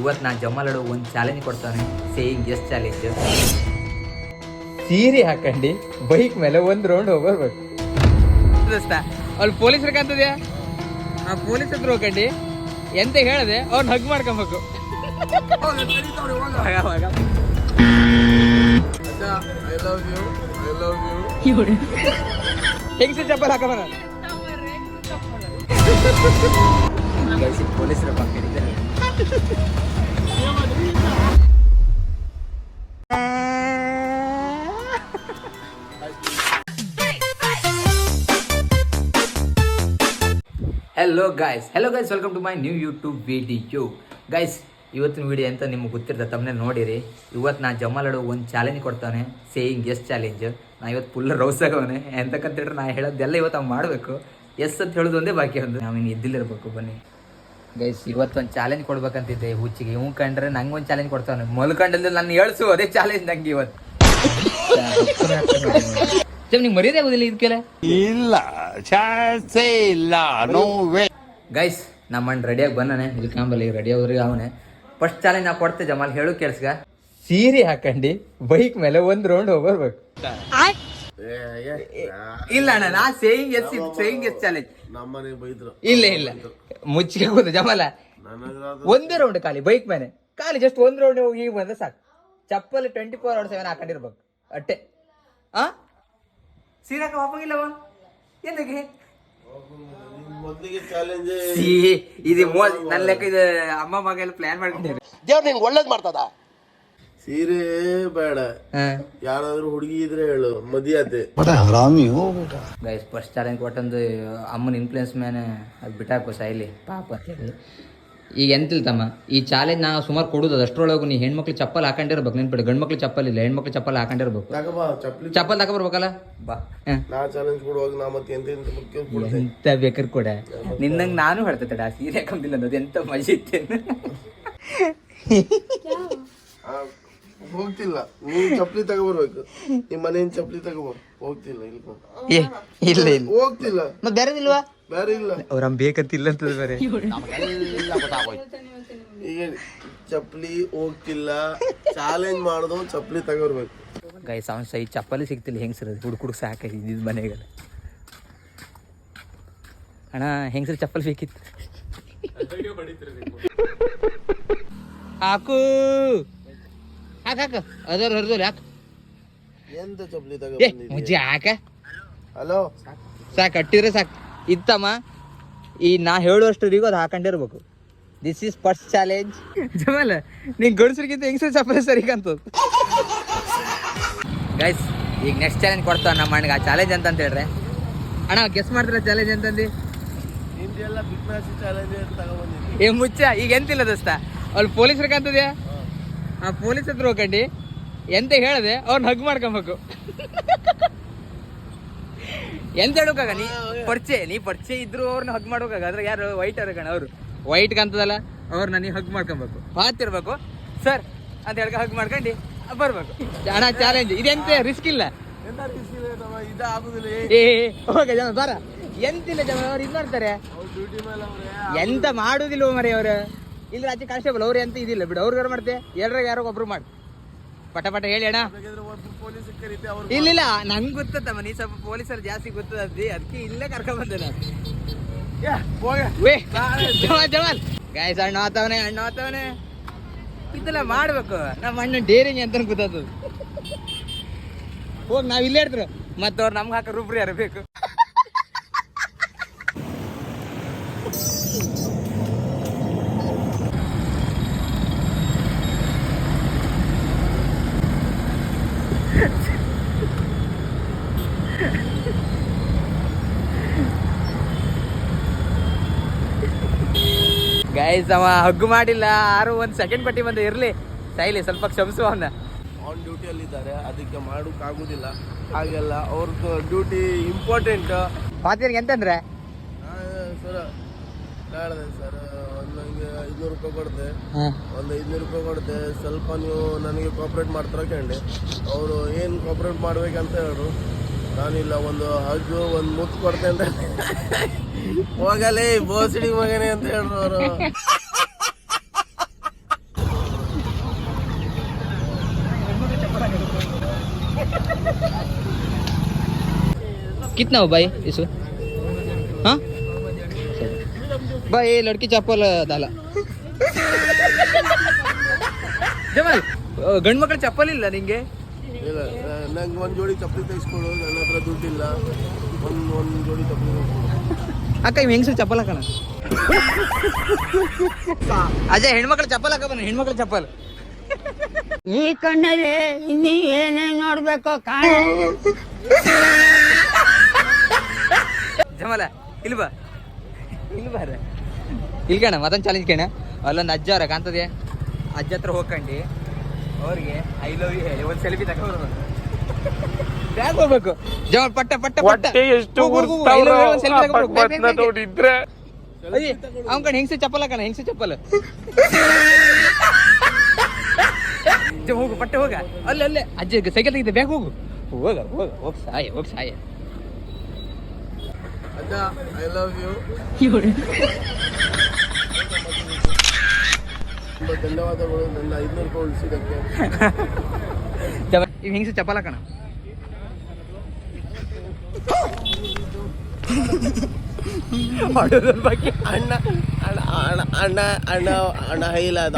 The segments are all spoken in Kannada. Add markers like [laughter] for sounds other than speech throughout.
ಇವತ್ತು ನಾನು ಜಮಾಲಡು ಒಂದು ಚಾಲೆಂಜ್ ಕೊಡ್ತಾನೆ. ಸೇಯಿಂಗ್ ಎಸ್ ಚಾಲೆಂಜ್ ಸೀರೆ ಹಾಕೊಂಡು ಬೈಕ್ ಮೇಲೆ ಒಂದು ರೌಂಡ್ ಹೋಗ್ಬರ್ಬೇಕು. ದೋಸ್ತ ಅಲ್ಲಿ ಪೊಲೀಸರು ಕಾಣ್ತದ್ಯಾ? ಆ ಪೊಲೀಸ್ ಹತ್ರ ಹೋಗಂಡಿ ಎಂತ ಹೇಳದೆ ಅವ್ರನ್ನ ಹಗ್ ಮಾಡ್ಕೊಬೇಕು. ಹೆಂಗ್ ಚಪ್ಪಲ್ ಹಾಕಬಾರ ಪೊಲೀಸರ ಪಕ್ಕ hello guys hello guys welcome to my new YouTube video guys ಇವತ್ತಿನ ವಿಡಿಯೋ ಅಂತ ನಿಮ್ಗೆ ಗೊತ್ತಿರ್ತದೆ ತಮ್ಮನೆ ನೋಡಿರಿ. ಇವತ್ತು ನಾನು ಜಮಾಲಡು ಒಂದು ಚಾಲೆಂಜ್ ಕೊಡ್ತಾನೆ ಸೇಯಿಂಗ್ ಎಸ್ ಚಾಲೆಂಜ್ ನಾ ಇವತ್ತು ಫುಲ್ ರೌಸ್ ಆಗವನೆ. ಎಂತಕ್ಕಂತ ಹೇಳಿದ್ರೆ ನಾ ಹೇಳೋದೆಲ್ಲ ಇವತ್ತು ಅವ್ನು ಮಾಡಬೇಕು. ಎಸ್ ಅಂತ ಹೇಳೋದು ಒಂದೇ ಬಾಕಿ ಒಂದು. ನಾವಿನ್ನು ಎದ್ದಿಲ್ಲಿರ್ಬೇಕು ಬನ್ನಿ. ಗೈಸ್ ಇವತ್ತು ಒಂದು ಚಾಲೆಂಜ್ ಕೊಡ್ಬೇಕಂತಿದ್ದೆ ಹುಚ್ಚಿಗೆ. ಇವ್ ಕಂಡ್ರೆ ನಂಗೆ ಒಂದು ಚಾಲೆಂಜ್ ಕೊಡ್ತಾನೆ ಮಲ್ಕಂಡಲ್ಲಿ ನನ್ನ ಹೇಳ್ಸು ಅದೇ ಚಾಲೆಂಜ್ ನಂಗೆ ಇವತ್ತು ನಿಮ್ಗೆ ಮರ್ಯಾದೆ ಆಗೋದಿಲ್ಲ ಇದಕ್ಕೆಲ್ಲ ಇಲ್ಲ ಚಾನ್ಸೇ ಇಲ್ಲ ನೋ ವೇ ಗೈಸ್ ನಮ್ಮ ಅಣ್ಣ ರೆಡಿಯಾಗಿ ಬಂದಾನೆ. ಇಲ್ಲಿ ಕಾಂಬಲ್ಲಿ ರೆಡಿ ಆಗೋದ್ರಿಗೆ ಅವನೇ. ಫಸ್ಟ್ ಚಾಲೆಂಜ್ ನಾ ಕೊಡ್ತೆ ಜಮಾಲ್ ಹೇಳು ಕೇಳಿಸ್ಗ. ಸೀರೆ ಹಾಕಂಡಿ ಬೈಕ್ ಮೇಲೆ ಒಂದು ರೌಂಡ್ ಹೋಗ್ಬರ್ಬೇಕು ಇಲ್ಲ ಅಣ್ಣ ನಾ saying yes saying yes challenge ನಮ್ಮನೆ ಬೈದ್ರು. ಇಲ್ಲ ಇಲ್ಲ. ಮುಚ್ಚಿಗೆ ಕೂತು ಜಮಲಾ. ಒಂದೇ ರೌಂಡ್ ಖಾಲಿ ಬೈಕ್ ಮೇಲೆ. ಖಾಲಿ ಜಸ್ಟ್ ಒಂದ್ ರೌಂಡ್ ಹೋಗಿ ಬಂದ್ರೆ ಸಾಕು. ಚಪ್ಪಲಿ ಟ್ವೆಂಟಿ ಫೋರ್ ಅವರ್ ಸೆವೆನ್ ಹಾಕೊಂಡಿರ್ಬೇಕು. ಅಟ್ಟೆ. ಆ? ಸೀರೆ ಹಾಕ ಹೋಗಂಗಿಲ್ಲವ ಎಂದಕ್ಕೆ ಮೊದಲಿಗೆ ಚಾಲೆಂಜ್ ಸಿ ಇದು ಮೋ ನನ್ನ ಲೆಕ್ಕ ಇದು ಅಮ್ಮ ಮಗ ಎಲ್ಲ ಪ್ಲಾನ್ ಮಾಡ್ಕೊಂಡಿರಿ ದೇವ್ರು ನಿಂಗೆ ಒಳ್ಳೇದು ಮಾಡ್ತದ? ಸೀರೆ ಬೇಡ. ಯಾರಾದ್ರೂ ಹುಡುಗಿ ಇದ್ರೆ ಹೇಳು ಮದಿಯಾತೆ ಗೈಸ್ ಫಸ್ಟ್ ಚಾಲೆಂಜ್ ಕೊಟ್ಟಂದು ಅಮ್ಮನ ಇನ್ಫ್ಲೂಯೆನ್ಸ್ ಮೇಲೆ ಅದು ಬಿಟ್ಟಾಕು ಸೈಲಿ ಪಾಪ. ಅಂತೇಳಿ ಈಗ ಎಂತಿಲ್ಲ ತಮ್ಮ ಈ ಚಾಲೆಂಜ್ ನಾ ಸುಮಾರು ಕೊಡುದು ಅದು ನೀ ಹೆಣ್ಮಕ್ಳು ಚಪ್ಪಲ್ ಹಾಕೊಂಡಿರ್ಬೇಕು ನೆನ್ಪಿಡಿ. ಗಂಡು ಮಕ್ಳು ಚಪ್ಪಲ್ ಇಲ್ಲ ಹೆಣ್ಮಕ್ಳು ಚಪ್ಪಲ್ ಹಾಕೊಂಡಿರ್ಬೇಕು. ಚಪ್ಪಲ್ ತಗೊಬರ್ಬೇಕಲ್ಲ? ಬಾ. ನಾ ಚಾಲೆಂಜ್ ಕೊಡುವಾಗ ನಾ ಮತ್ತೆ ಎಂತ ಎಂತ ಕೂಡ. ನಿನ್ನಂಗೆ ನಾನು ಹೇಳ್ತೇನೆ ಸೀರೆ ಹಾಕೊಂಡಿಲ್ಲ ಅದು ಎಂತ ಮಜಾ ಇತ್ತೇನು? [laughs] ಹೋಗ್ತಿಲ್ಲ. ನೀನ್ ಚಪ್ಪಲಿ ತಗೋಬರ್ಬೇಕು. ನಿಮ್ ಮನೆಯಿಂದ ಚಪ್ಪಲಿ ತಗೋಬರ್? ಹೋಗ್ತಿಲ್ಲ ಇಲ್ಲಿ ಏ ಇಲ್ಲ ಇಲ್ಲ. ಹೋಗ್ತಿಲ್ಲ. ಮತ್ತೆ ಬೇರೆದಿಲ್ವಾ ಬೇರೆ ಇಲ್ಲ. ಅವ್ರ ಬೇಕಂತ ಇಲ್ಲ ಅಂತದ ಬೇರೆ. ಈಗ ಚಪ್ಪಲಿ ಹೋಗ್ತಿಲ್ಲ. ಚಾಲೆಂಜ್ ಮಾಡುದು ಚಪ್ಲಿ ತಗೋರ್ಬೇಕು. ಗೈಸ್ ಅವ್ನು ಸೈ ಚಪ್ಪಲಿ ಸಿಗ್ತಿಲ್ಲ. ಹೆಂಗ್ಸರ್ ಹುಡುಗ ಹುಡುಗ ಸಾಕಾಗಿ ಇದ್ದಿದ್ದು ಮನೆಗೆ ಅಣ್ಣ ಹೆಂಗ್ ಸರ್ ಚಪ್ಪಲಿ ಬೇಕಿತ್ತು? ಹಾಕು! ಹಾಕ ಅದರ ಯಾಕ ಎಂತ ಏ ಮುಜ್ಜಿ ಹಾಕ. ಹಲೋ? ಸಾಕು ಕಟ್ಟಿದ್ರೆ ಸಾಕು. ಇತ್ತಮ್ಮ ಈ ನಾ ಹೇಳುವಷ್ಟರಿಗೂ ಅದು ಹಾಕೊಂಡಿರ್ಬೇಕು ದಿಸ್ ಈಸ್ ಫಸ್ಟ್ ಚಾಲೆಂಜ್ ಜಮಲ್ ನೀನ್ ಗಂಡಸ್ರಿಗಿಂತ ಹೆಂಗಸರು ಚಪ್ಪಲಿ ಸರಿ ಕಾಣ್ತದ? ಗೈಸ್ ಈಗ ನೆಕ್ಸ್ಟ್ ಚಾಲೆಂಜ್ ಕೊಡ್ತಾವ ನಮ್ಮ ಅಣ್ಣಗೆ. ಆ ಚಾಲೆಂಜ್ ಅಂತ ಹೇಳ್ರೆ? ಅಣ್ಣ ಗೆಸ್ ಮಾಡ್ತಾರೆ ಚಾಲೆಂಜ್ ಅಂತಂದು ಏ ಮುಚ್ಚ ಈಗ ಎಂತಿಲ್ಲ ದೋಸ್ತ? ಅಲ್ಲಿ ಪೊಲೀಸ್ರಿಗೆ ಕಾಣ್ತದ್ಯಾ? ಆ ಪೊಲೀಸ್ ಹತ್ರ ಹೋಗಂಡಿ ಎಂತ ಹೇಳದೆ ಅವ್ರನ್ನ ಹಗ್ ಮಾಡ್ಕೊಬೇಕು. ಎಂತ ಹೇಳೋಕಾಗ ನೀ ಪರಿಚಯ ನೀ ಪರಿಚಯ ಇದ್ರು ಅವ್ರನ್ನ ಹಗ್ ಮಾಡೋಕಾಗ ಅದ್ರ ಯಾರು ವೈಟ್ ಅವ್ರ ಕಣ ಅವರು. ವೈಟ್ ಕಂತದಲ್ಲ ಅವ್ರನ್ನ ನೀ ಹಗ್ ಮಾಡ್ಕೊಬೇಕು. ಮಾತಿರ್ಬೇಕು ಸರ್ ಅಂತ ಹೇಳ್ಕ ಹಗ್ ಮಾಡ್ಕೊಂಡು ಬರ್ಬೇಕು. ಹಣ ಚಾಲೆಂಜ್ ಇದೆಂತ ರಿಸ್ಕ್ ಇಲ್ಲ? ಎಂತ risk ಇದೆ ತಮ್ಮ? ಇದು ಆಗುದಿಲ್ಲ. ಏ ಹೋಗ ಜನ ಬರ. ಎಂತಿಲ್ಲ ಜನ ಅವ್ರು ಇದು ಮಾಡ್ತಾರೆ. ಡ್ಯೂಟಿ ಮೇಲೆ ಅವ್ರೆ. ಎಂತ ಮಾಡುದಿಲ್ವ ಮರಿ ಅವ್ರು. ಇಲ್ಲಿ ರಾಜ್ಯ ಕಾನ್ಸ್ಟೇಬಲ್ ಅವ್ರಿ ಅಂತ ಇದಿಲ್ಲ. ಬಿಡು ಅವ್ರಿಗೆ ಮಾಡ್ತೆ. ಯಾರೋ ಒಬ್ರು ಮಾಡಿ. ಪಟ ಪಟ ಹೇಳಿ ಅಣ್ಣ. ಪೊಲೀಸ್ ಕರೀತಿ ಅವ್ರು ಇಲ್ಲ ಇಲ್ಲ. ನಂಗೆ ಗೊತ್ತತ್ತಮ್ಮ ನೀ ಸ್ವಲ್ಪ ಪೊಲೀಸರು ಜಾಸ್ತಿ ಗೊತ್ತದ್ದಿ ಅದಕ್ಕೆ ಇಲ್ಲೇ ಕರ್ಕೊಂಡ್ ಬಂದೆ ನಾನು ಗಾಯಸ್ ಅಣ್ಣ ಆತವನೆ ಅಣ್ಣ ಆತವನೆ. ಇದೆಲ್ಲ ಮಾಡ್ಬೇಕು. ನಮ್ಮ ಅಣ್ಣ ಡೇರಿಂಗ್ ಅಂತ ಗೊತ್ತದು ಹೋಗಿ ನಾವ್ ಇಲ್ಲೇ ಇರ್ತಾರೆ ಮತ್ತೆ ಅವ್ರು ನಮ್ಗೆ ಹಾಕೋ ರುಬ್ರಿ ಯಾರು ಬೇಕು. ಗೈಸ್ ಅವ ಹಗ್ಗು ಮಾಡಿಲ್ಲ. ಆರು ಒಂದ್ ಸೆಕೆಂಡ್ ಪಟ್ಟಿ ಬಂದ ಇರ್ಲಿ. ಸೈಲಿ ಸ್ವಲ್ಪ ಕ್ಷಮಿಸು ಅವನ್ನ ಆನ್ ಡ್ಯೂಟಿಯಲ್ಲಿ ಇದ್ದಾರೆ. ಅದಕ್ಕೆ ಮಾಡೋಕ್ಕಾಗೋದಿಲ್ಲ ಹಾಗೆಲ್ಲ ಅವ್ರದ್ದು ಡ್ಯೂಟಿ ಇಂಪಾರ್ಟೆಂಟ್ ಪಾತಿಯರ್ಗೆ ಎಂತಂದ್ರೆ? ಸರ್ ಹೇಳಿದೆ ಸರ್ ಒಂದು ನಂಗೆ ಐದುನೂರು ರೂಪಾಯಿ ಕೊಡ್ದೆ. ಒಂದು ಐದುನೂರು ರೂಪಾಯಿ ಕೊಡ್ದೆ. ಸ್ವಲ್ಪ ನೀವು ನನಗೆ ಕೋಪ್ರೇಟ್ ಮಾಡ್ತಾರ ಕೇಳಿ. ಅವರು ಏನು ಕೋಪ್ರೇಟ್ ಮಾಡ್ಬೇಕಂತ ಹೇಳು ನಾನಿಲ್ಲ ಒಂದು ಹಗ್ಗು ಒಂದು ಮುತ್ತು ಕೊಡ್ತೇನೆ ಹೋಗಲೇ ಬೋಸಡಿ ಮಗನೇ ಅಂತ ಹೇಳಿದ್ರು ಅವರು कितना हो ಇಸು. इसमें हाँ भाई ये लड़की चप्पल ಜಮಲ್ ಗಂಡು ಮಕ್ಕಳು ಚಪ್ಪಲ್ ಇಲ್ಲ ನಿಂಗೆ? ನಂಗೆ ಒಂದು ಜೋಡಿ ಚಪ್ಪಲಿ ತೆಗಿಸ್ಕೊಡು ನನ್ನ ಹತ್ರ ದುಡ್ಡಿಲ್ಲ. ಒಂದು ಒಂದು ಜೋಡಿ ಚಪ್ಪಲಿ. ಅಕ್ಕ ಇವ್ ಹೆಂಗಸರು ಚಪ್ಪಲ್ ಹಾಕೋಣ? ಅಜಯ್ ಹೆಣ್ಮಕ್ಳ ಚಪ್ಪಲ್ ಹಾಕ ಬನ್ನಿ ಹೆಣ್ಮಕ್ಳು ಚಪ್ಪಲ್. ಈ ಕಣ್ಣಲ್ಲಿ ಇನ್ನೀ ಏನೇನ್ ನೋಡ್ಬೇಕು ಕಾಣ. ಜಮಲ ಇಲ್ಲಿ ಬಾ. ಇಲ್ಲಿ ಬಾರ ಇಲ್ಲಿ ಕಣ ಮತ್ತೊಂದು ಚಾಲೆಂಜ್ ಕೇಣ. ಅಲ್ಲೊಂದು ಅಜ್ಜ ಅವ್ರ ಕಾಣ್ತದೆ. ಅಜ್ಜ ಹತ್ರ ಹೋಗ್ಕಂಡು. ಅವ್ರಿಗೆ ಐ ಲವ್ ಯು ಹೇಳಿ. ಒಂದು ಸೆಲ್ಫಿ ತಗೊಂಡು ಬ್ಯಾಗ್ ಹೋಗ್ಬೇಕು ಜಮಲ್ ಪಟ್ಟ ಪಟ್ಟ ಪಟ್ಟ ಎಷ್ಟು ಹೋಗು, ಹೋಗು, I love you, ಒಂದ್ selfie ತಗೊಂಡು ಹೋಗು. ಬೇಗ, ಬೇಗ, ಬೇಗ. ನೋಡಿದ್ರೆ ಅಯ್ಯ ಅವ್ನ ಕಣ ಹೆಂಗಸ ಚಪ್ಪಲ್ ಹಾಕಣ ಹೆಂಗಸ ಚಪ್ಪಲ್ ಜ, ಹೋಗು ಪಟ್ಟೆ ಹೋಗ ಅಲ್ಲೇ ಅಲ್ಲೇ ಅಜ್ಜಿ ಸೈಕಲ್ ತೆಗಿದೆ ಬ್ಯಾಗ್ ಹೋಗು ಹೋಗ ಹೋಗ ಹೋಗ್ ಸಾಯ ಹೋಗ್ ಸಾಯ ಅಜ್ಜ ಐ ಲವ್ ಯು ತುಂಬ ಧನ್ಯವಾದಗಳು ನನ್ನ ಐದುನೂರು ರೂಪಾಯಿ ಉಳಿಸಿದ್ದಕ್ಕೆ ಇವ್ ಹೆಂಗಸ ಚಪ್ಪಲ್ ಬಗ್ಗೆ ಅಣ್ಣ ಅಣ್ಣ ಅಣ್ಣ ಅಣ್ಣ ಅಣ್ಣ ಅಣ್ಣ ಹೈಲಾದ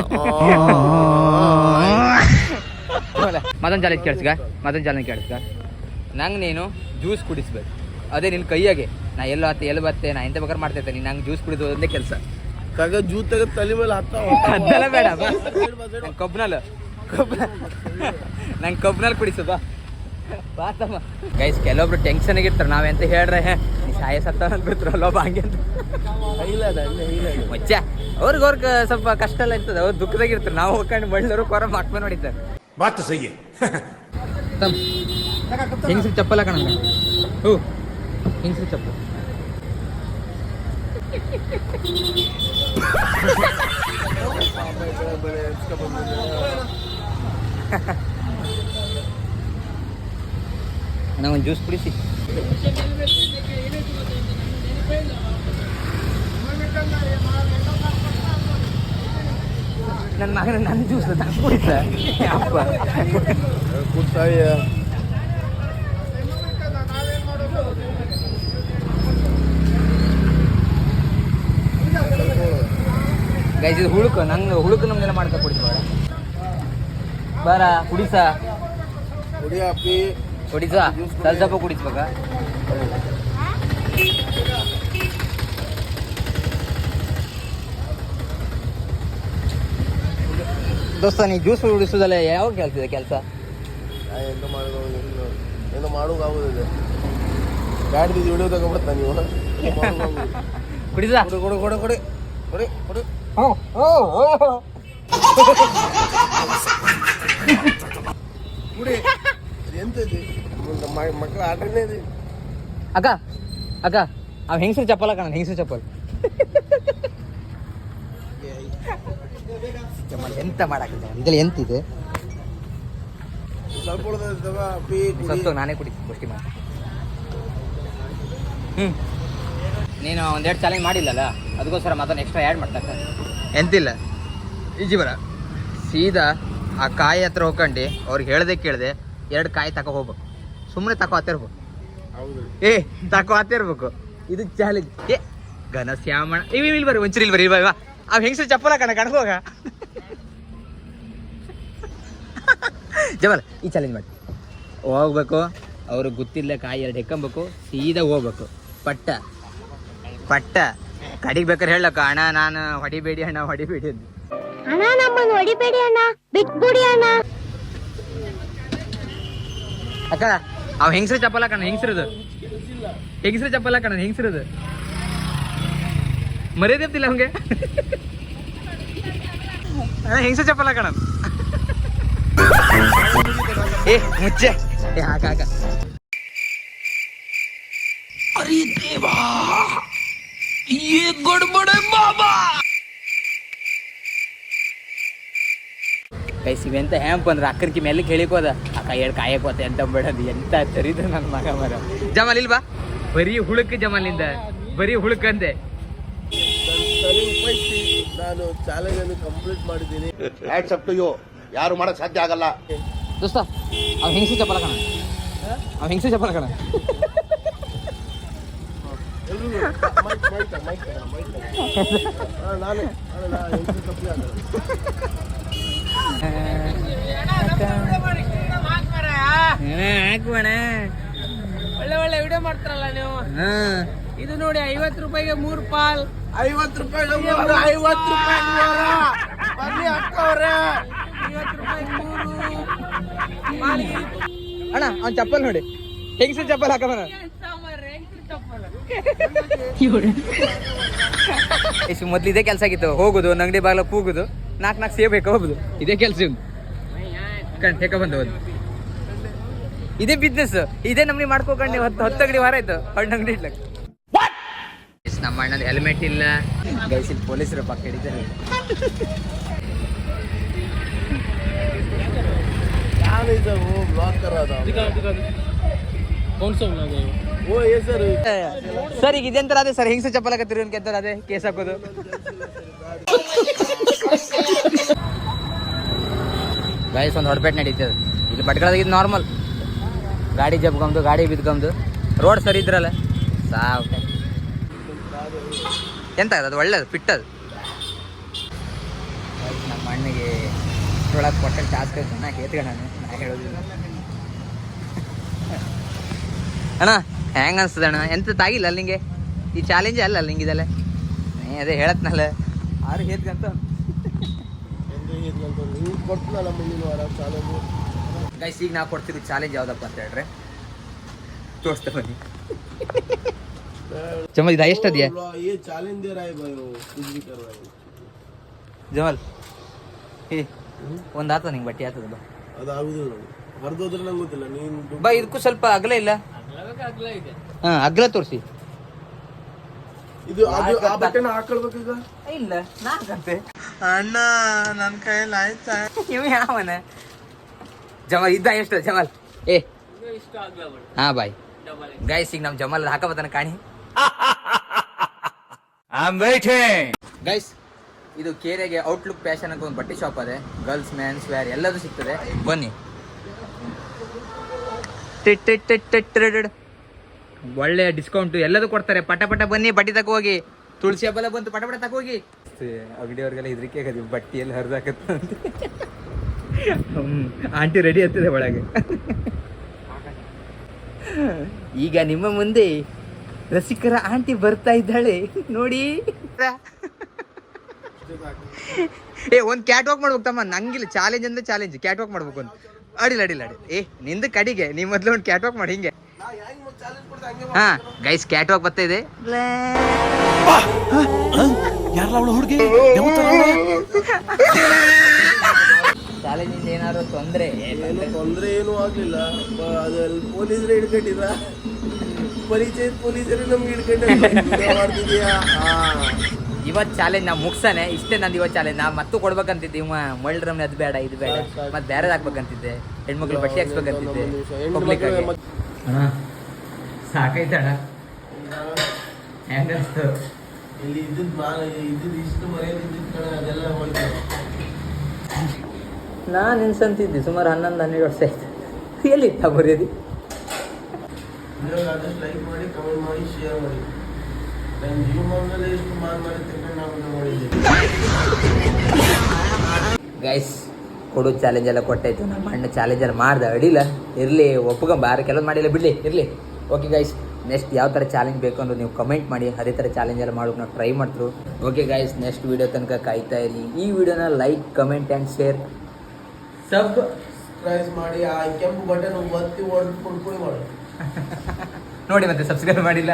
ಮದನ್ ಚಾಲೆಂಜ್ ಕೇಳಿಸ್ಗ ಮದನ್ ಚಾಲೆಂಜ್ ಕೇಳಿಸ್ಗ ನಂಗೆ ನೀನು ಜ್ಯೂಸ್ ಕುಡಿಸ್ಬೇಕು. ಅದೇ ನಿನ್ ಕೈಯಾಗೆ. ನಾ ಎಲ್ಲೋ ಹತ್ತೆ ಎಲ್ಲಿ ಬತ್ತೆ ನಾ ಎಂತ ಬೇಕಾದ್ರೆ ಮಾಡ್ತೈತೆ ನೀನು ನಂಗೆ ಜ್ಯೂಸ್ ಕುಡಿದು ಒಂದೇ ಕೆಲಸ. ಕಗ ಜ್ಯೂಸ್ ತೆಗೆದು ತಲೆ ಮೇಲೆ ಹತ್ತ ಬೇಡ. ನಂಗೆ ಕಬ್ನಲ್ ಕಬ್ನ ನಂಗೆ ಕಬ್ನಲ್ಲಿ ಕುಡಿಸು ಬಾ ಬಾತಮ್ಮ ಗೈಸ್ ಕೆಲವೊಬ್ರು ಟೆನ್ಷನ್ ಇರ್ತಾರೆ ನಾವೆಂತ ಹೇಳ್ರೆ ಸಾಯ ಸತ್ತ ಅಂದ್ಬಿಟ್ರಲ್ಲ ಬಾ ಹಂಗೆ ಅಂತ. ಮಚ್ಚ ಅವ್ರಿಗೆ ಅವ್ರಿಗೆ ಸ್ವಲ್ಪ ಕಷ್ಟ ಎಲ್ಲ ಇರ್ತದೆ ಅವ್ರು ದುಃಖದಾಗ ಇರ್ತಾರೆ. ನಾವು ಹೋಗ್ಕೊಂಡು ಬಳ್ಳರು ಕೊರ ಮಾಡ್ಕೊಂಡು ನೋಡಿದ್ದಾರೆ ಬಾತ್ ಸಹಿ. ಹೆಂಗಸ್ರು ಚಪ್ಪಲ್ ಹಾಕೋಣ ಹ್ಞೂ ಹೆಂಗಸ್ರು ಚಪ್ಪಲ್? [laughs] ಬೆಳೆ. [laughs] ಅಣ್ಣ ಒಂದು ಜ್ಯೂಸ್ ಕುಡಿಸಿ. ನನ್ನ ಮಗನ ನನ್ನ ಜ್ಯೂಸ್ ತಂದು ಕುಡಿತ. ಅಪ್ಪ ಕುಡ್ತಾಯ ಗೈಸ್ ಇದು ಹುಳುಕು ನಂಗೆ ಹುಳುಕು ನಮ್ಗೆಲ್ಲ ಮಾಡ್ತಾ ಕುಡಿಸ್ಬೇಡ ಬಾರ ಕುಡಿಸ ಕುಡಿಯ ಅಪ್ಪಿ ಕುಡಿಸ ಸ್ವಲ್ಪ ಸ್ವಲ್ಪ ಕುಡಿಸ್ಬೇಕಾ ದೋಸ್ತ ನೀ ಜ್ಯೂಸ್ ಕುಡಿಸೋದಲ್ಲ ಯಾವ ಕೆಲಸ ಇದೆ ಕೆಲಸ ನಾ ಎಂತ ಮಾಡೋದು ಏನು ಏನೋ ಮಾಡೋಕ್ಕಾಗೋದಿದೆ ಗಾಡಿ ವಿಡಿಯೋ ತಗೊಬಿಡ್ತಾ ನೀವು ಮಾಡೋಕ್ಕಾಗೋದಿಲ್ಲ. ಕುಡಿಸ ಕೊಡು ಕೊಡು ಕೊಡು ಕೊಡಿ ಕೊಡಿ ಕೊಡಿ ಕುಡಿ ಇದು ಇದು ಮಕ್ಕಳ ಆಟನೇ ಇದೆ. ಅಕ್ಕ ಅಕ್ಕ ಅವ್ ಹೆಂಗಸ್ರು ಚಪ್ಪಲ್ ಹಾಕೋಣ ಹೆಂಗಸ್ರು ಚಪ್ಪಲ್. ಜಮಾಲ್ ಎಂತ ಮಾಡಾಕಿದ್ದೆ ಎಂತ ಸ್ವಲ್ಪ ಕುಡಿ. ಸ್ವಲ್ಪ ನಾನೇ ಕುಡಿತೀನಿ ಪುಷ್ಟಿ ಮಾಡಿ ಹ್ಞೂ ನೀನು ಒಂದೆರಡು ಚಾಲೆಂಜ್ ಮಾಡಿಲ್ಲಲ್ಲ? ಅದಕ್ಕೋಸ್ಕರ ಮತ್ತೊಂದು ಎಕ್ಸ್ಟ್ರಾ ಆ್ಯಡ್ ಮಾಡ್ತಾ ಎಂತಿಲ್ಲ? ಈಜಿ ಬರ. ಸೀದಾ ಆ ಕಾಯಿ ಹತ್ರ ಹೋಗ್ಕೊಂಡು ಅವ್ರಿಗೆ ಹೇಳ್ದೆ ಕೇಳ್ದೆ ಎರಡು ಕಾಯಿ ತಕೊ ಹೋಗ್ಬೇಕು. ಸುಮ್ಮನೆ ತಕೋ ಹತ್ತಿರ್ಬೇಕು. ಹೌದು. ಏ ತಕೋ ಹತ್ತಿರ್ಬೇಕು. ಇದು ಚಾಲೆಂಜ್. ಏ ಘನ ಶ್ಯಾಮಣ. ಇವ್ ಇಲ್ಲಿ ಬರ್ರಿ ಒಂಚೂರು ಇಲ್ಲಿ ಬರ್ರಿ ಇವಾಗ ಅವ್ ಹೆಂಗಸ್ರು ಚಪ್ಪಲ ಕಣ ಹೋಗ. ಜಬಲ್ ಈ ಚಾಲೆಂಜ್ ಮಾಡಿ. ಹೋಗ್ಬೇಕು ಅವ್ರಿಗೆ ಗೊತ್ತಿಲ್ಲ ಕಾಯಿ ಎರಡು ಹೆಕ್ಕಂಬೇಕು ಸೀದಾ ಹೋಗ್ಬೇಕು. ಪಟ್ಟ. ಪಟ್ಟ. ಕಡಿಗೆ ಬೇಕಾರೆ ಹೇಳಕ್ಕ ಅಣ್ಣ ನಾನು ಹೊಡಿಬೇಡಿ ಅಣ್ಣ ಹೊಡಿಬೇಡಿ ಅಂತ. ಹೊಡಿಬೇಡಿ ಅಣ್ಣ ಬಿಟ್ಬಿಡಿ ಅಣ್ಣ. ಅಕ್ಕ ಅವ್ ಹೆಂಗಸ್ರು ಚಪ್ಪಲ್ ಹಾಕಣ ಹೆಂಗಸ್ರದು? ಹೆಂಗಸ್ರು ಚಪ್ಪಲ್ ಹಾಕಣ ಹೆಂಗಸ್ರದು? ಮರ್ಯಾದಿಲ್ಲ ಅವಂಗೆ? ಅಣ್ಣ ಹೆಂಗಸ್ರು ಚಪ್ಪಲ್ ಹಾಕಣ ಏ ಮುಚ್ಚೆ. ಏ ಹಾಕ ಹಾಕ ಕೈ ಸಿವೆ ಅಂತ ಹ್ಯಾಂಪ್ ಅಂದ್ರೆ ಅಕ್ಕರ್ಕಿ ಮೇಲೆ ಕೇಳಿಕೋದ ಅಕ್ಕ ಎರಡು ಕಾಯಕೋತ ಎಂತ ಬಿಡೋದು ಎಂತ ತರಿದ ನನ್ನ ಮಗ ಮರ. ಜಮಾಲ್ ಇಲ್ವಾ? ಬರೀ ಹುಳುಕ್ ಜಮಾಲಿಂದ ಬರೀ ಹುಳುಕ್ ಅಂದೆ. ನನ್ನ ತಲೆ ನಾನು ಚಾಲೆಂಜ್ ಅನ್ನು ಕಂಪ್ಲೀಟ್ ಮಾಡಿದ್ದೀನಿ. ಹ್ಯಾಟ್ಸ್ ಅಪ್ ಟು ಯು ಯಾರು ಮಾಡಕ್ ಸಾಧ್ಯ ಆಗಲ್ಲ. ದೋಸ್ತ ಅವ್ ಹೆಂಗಸಿ ಚಪ್ಪಲ ಕಣ. ಅವ್ ಹಿಂಸೆ ಚಪ್ಪಲ ಕಣ. ನಾನೇ. ಹಾಕುವಣ ಒಳ್ಳೆ ಒಳ್ಳೆ ವಿಡಿಯೋ ಮಾಡ್ತಾರಲ್ಲ ನೀವು. ಇದು ನೋಡಿ ಐವತ್ತು ರೂಪಾಯಿಗೆ ಮೂರು ಪಾಲ್. ಐವತ್ತು ರೂಪಾಯಿ ನಮ್ಗೆ ಐವತ್ತು ರೂಪಾಯಿ ಮೂರ. ಬನ್ನಿ ಅಕ್ಕವ್ರೆ ಐವತ್ತು ರೂಪಾಯಿ ಮೂರು. ಅಣ್ಣ ಒಂದ್ ಚಪ್ಪಲ್ ನೋಡಿ. ಹೆಂಗಸ ಚಪ್ಪಲ್ ಹೆಂಗ್ಸ್ರು [laughs] ಎಷ್ಟು ಮೊದ್ಲು ಇದೇ ಕೆಲಸ ಆಗಿತ್ತು. ಹೋಗುದು ಅಂಗಡಿ ಬಾಗ್ಲ ಕೂಗುದು ನಾಲ್ಕು ನಾಲ್ಕು ಸೇವ್ ಬೇಕು ಹೋಗುದು? ಇದೇ ಕೆಲಸ ಕಣ್ ಬಂದ ಇದೇ ಬಿಸ್ನೆಸ್ ಇದೇ ನಮ್ಗೆ ಮಾಡ್ಕೋಕಂಡು ಹತ್ತು ಹತ್ತು ಅಂಗಡಿ ವಾರ ಆಯ್ತು. ಹಣ್ಣು ಅಂಗಡಿ ಇಡ್ಲಕ್ ನಮ್ಮ ಅಣ್ಣದ ಹೆಲ್ಮೆಟ್ ಇಲ್ಲ. ಗೈಸಿಲ್ ಪೊಲೀಸರು ಪಕ್ಕ ಹಿಡಿತಾರೆ ಯಾರು ಇದು. ಸರ್ ಸರ್ ಈಗ ಇದೆಂತರ ಅದೇ ಸರ್ ಹೆಂಗಸ ಚಪ್ಪಲ್ ಹಾಕತ್ತೀರಿ ಅಂತ ಕೆತ್ತರ ಅದೇ ಕೇಸ್ ಹಾಕೋದು. ಗೈಸ್ ಒಂದು ಹೊಡಪೇಟ್ ನಡೀತದೆ. ಇಲ್ಲಿ ಬಟ್ಗಳದಾಗ ಇದು ನಾರ್ಮಲ್ ಗಾಡಿ ಜಬ್ಕೊಂಬದು ಗಾಡಿ ಬಿದ್ಕೊಂಬದು ರೋಡ್ ಸರಿ ಇದ್ರಲ್ಲ. ಸಾವು ಎಂತ ಅದು? ಒಳ್ಳೇದು ಫಿಟ್ ಅದು ನಮ್ಮ ಮಣ್ಣಿಗೆ ಇಷ್ಟೊಳಗೆ ಕೊಟ್ಟಲ್ಲಿ ಜಾಸ್ತಿ ಚೆನ್ನಾಗಿ ಕೇತ್ಕ ನಾನು ನಾ ಹೇಳೋದಿಲ್ಲ. ಅಣ್ಣ ಹೆಂಗೆ ಅನ್ಸ್ತದೆ ಅಣ್ಣ? ಎಂತ ತಾಗಿಲ್ಲ ಅಲ್ಲಿಂಗೆ ಈ ಚಾಲೆಂಜ್ ಅಲ್ಲ ಅಲ್ಲಿಂಗೆ ಇದೆಲ್ಲ ಅದೇ ಹೇಳತ್ನಲ್ಲ. ಆರು ಹೇತ್ಕಂತ ಗೈಸ್ ಈಗ ನಾವು ಕೊಡ್ತೀವಿ ಚಾಲೆಂಜ್ ಯಾವ್ದಪ್ಪ ಅಂತ ಹೇಳ್ರೆ. ತೋರಿಸ್ತಾ ಬನ್ನಿ. ಜಮಲ್ ಇದು ಎಷ್ಟದಿಯಾ ಜಮಲ್ ಏ ಒಂದು ಆತದ ನಿಂಗೆ ಬಟ್ಟೆ ಆತದ ಹರಿದೋದ್ರೆ ನಂಗೆ ಗೊತ್ತಿಲ್ಲ ನೀನು ಬಾ ಇದಕ್ಕೂ ಸ್ವಲ್ಪ ಅಗಲ ಇಲ್ಲ. ಅಗಲ ಇದೆ. ಹಾಂ ಅಗಲ ತೋರಿಸಿ. ಇದು ಅದು ಆ ಬಟ್ಟೆನ ಹಾಕೊಳ್ಬೇಕೀಗ ಇಲ್ಲ ನಾಕಂತೆ ಅಣ್ಣ ನನ್ನ ಕೈಯಲ್ಲಿ ಆಯ್ತಾ? ಇವ ಯಾವನ? ಜಮಲ್ ಇದ್ದ ಎಷ್ಟು ಜಮಲ್? ಏ. ಹಾ ಬಾಯ್. ಗೈಸ್ ಈಗ ನಮ್ಮ ಜಮಲ್ ಹಾಕಬತ್ತಾನ ಕಾಣಿ. ಗೈಸ್ ಇದು ಕೇರೆಗೆ ಔಟ್ಲುಕ್ ಫ್ಯಾಷನ್ ಅಂತ ಒಂದು ಬಟ್ಟೆ ಶಾಪ್ ಅದೇ. ಗರ್ಲ್ಸ್ ಮ್ಯಾನ್ಸ್ ವೇರ್ ಎಲ್ಲದೂ ಸಿಗ್ತದೆ. ಬನ್ನಿ. ಒಳ್ಳೆ ಡಿಸ್ಕೌಂಟ್ ಎಲ್ಲದೂ ಕೊಡ್ತಾರೆ ಪಟ ಪಟ ಬನ್ನಿ ಬಟ್ಟೆ ತಕ ಹೋಗಿ ತುಳಸಿ ಹಬ್ಬ ಬಂತು ಪಟ ಪಟ ತಕ ಹೋಗಿ ಅಂಗಡಿಯವ್ರಿಗೆಲ್ಲ ಇದ್ರಿಕೆ ಆಗದು ಬಟ್ಟೆ ಎಲ್ಲಿ ಹರಿದಾಕತ್ತ ಆಂಟಿ ರೆಡಿ ಆಗ್ತದೆ ಒಳಗೆ ಈಗ ನಿಮ್ಮ ಮುಂದೆ ರಸಿಕರ ಆಂಟಿ ಬರ್ತಾ ಇದ್ದಾಳೆ ನೋಡಿ ಏ ಒಂದ್ ಕ್ಯಾಟ್ ವಾಕ್ ಮಾಡ್ಬೇಕು ತಮ್ಮ ನಂಗಿಲ್ಲ ಚಾಲೆಂಜ್ ಅಂದ್ರೆ ಚಾಲೆಂಜ್ ಕ್ಯಾಟ್ ವಾಕ್ ಮಾಡ್ಬೇಕು ಅಂತ ಅಡಿಲ್ಲ ಅಡಿಲ್ಲ ಅಡಿ ಏ ನಿಂದ ಕಡಿಗೆ. ನೀ ಮೊದ್ಲು ಒಂದು ಕ್ಯಾಟ್ ವಾಕ್ ಮಾಡಿ ಹಿಂಗೆ. ಹಾ ಗೈಸ್ ಕ್ಯಾಟ್ ವಾಕ್ ಬರ್ತಾ ಇದೆ. ಚಾಲೆಂಜ್ ಏನಾದ್ರು ತೊಂದ್ರೆ? ಏನು ತೊಂದರೆ ಏನೂ ಆಗಲಿಲ್ಲ. ಬ- ಅದು ಪೊಲೀಸರು ಹಿಡ್ಕೊಂಡಿಲ್ಲ ಪರಿಚಯ ಪೊಲೀಸರು ನಮ್ಗೆ ಹಿಡ್ಕೊಂಡು ಮಾಡ್ತಿದ್ಯಾ? ಹಾ ಇವತ್ ಚಾಲೆಂಜ್ ನಾ ಮುಗ್ಸಾನೆ ಇಷ್ಟೇ ನಂದು ಇವತ್ತು ಚಾಲೆಂಜ್ ನಾ ಮತ್ತೂ ಕೊಡ್ಬೇಕಂತಿದ್ದೆ. ಇವ ಮಳ್ರಮ್ನೆ ಅದು ಬೇಡ ಇದು ಬೇಡ. ಮತ್ತೆ ಬೇರೆ ಹಾಕ್ಬೇಕಂತಿದ್ದೆ. ಹೆಣ್ಮಕ್ಳು ಬಟ್ಟೆ ಹಾಕ್ಸ್ಬೇಕಂತಿದ್ದೆ ಹೋಗ್ಲಿಕ್ಕೆ ಅಣ್ಣ ಸಾಕೈತೆ ಅಣ್ಣ ಇಲ್ಲಿ ಇದ್ದಿದ್ದು ನಾನು ಇದ್ದಿದ್ದು ಇಷ್ಟು ಮರ್ಯಾದೆ ಇದ್ದಿದ್ದು ಕಣ ಅದೆಲ್ಲ ಹೋಯ್ತು. ನಾನು ಎನ್ಸಂತಿದ್ದೆ ಸುಮಾರು ಹನ್ನೊಂದು ಹನ್ನೆರಡು ವರ್ಷ ಆಯ್ತು. ಎಲ್ಲಿ ಬರೆಯೋದು ಇವಾಗ ಆದಷ್ಟು ಲೈಕ್ ಮಾಡಿ ಕಮೆಂಟ್ ಮಾಡಿ ಶೇರ್ ಮಾಡಿ. ಜೀವನದಲ್ಲಿ ಎಷ್ಟು ಮಾಡಿ ಗೈಸ್ ಕೊಡು ಚಾಲೆಂಜ್ ಎಲ್ಲ ಕೊಟ್ಟಾಯ್ತು. ನಮ್ಮ ಅಣ್ಣ ಚಾಲೆಂಜ್ ಎಲ್ಲ ಮಾಡ್ದೆ ಅಡಿಲ್ಲ ಇರಲಿ ಒಪ್ಕೊಂಬ ಯಾರು ಕೆಲವೊಂದು ಮಾಡಿಲ್ಲ ಬಿಡಲಿ ಇರಲಿ. ಓಕೆ ಗೈಸ್ ನೆಕ್ಸ್ಟ್ ಯಾವ ಥರ ಚಾಲೆಂಜ್ ಬೇಕು ಅಂದ್ರೆ ನೀವು ಕಮೆಂಟ್ ಮಾಡಿ ಅದೇ ಥರ ಚಾಲೆಂಜ್ ಎಲ್ಲ ಮಾಡೋಕೆ ನಾವು ಟ್ರೈ ಮಾಡ್ತರು. ಓಕೆ ಗೈಸ್ ನೆಕ್ಸ್ಟ್ ವೀಡಿಯೋ ತನಕ ಕಾಯ್ತಾ ಇರಿ. ಈ ವಿಡಿಯೋನ like comment and share sub subscribe ಮಾಡಿ ಆ ಕೆಂಪು ಬಟನ್ ಒತ್ತಿ ಓಡ್ ಕುಡ್ಕೊಂಡು ಮಾಡಿ. [laughs] ನೋಡಿ ಮತ್ತೆ ಸಬ್ಸ್ಕ್ರೈಬ್ ಮಾಡಿಲ್ಲ.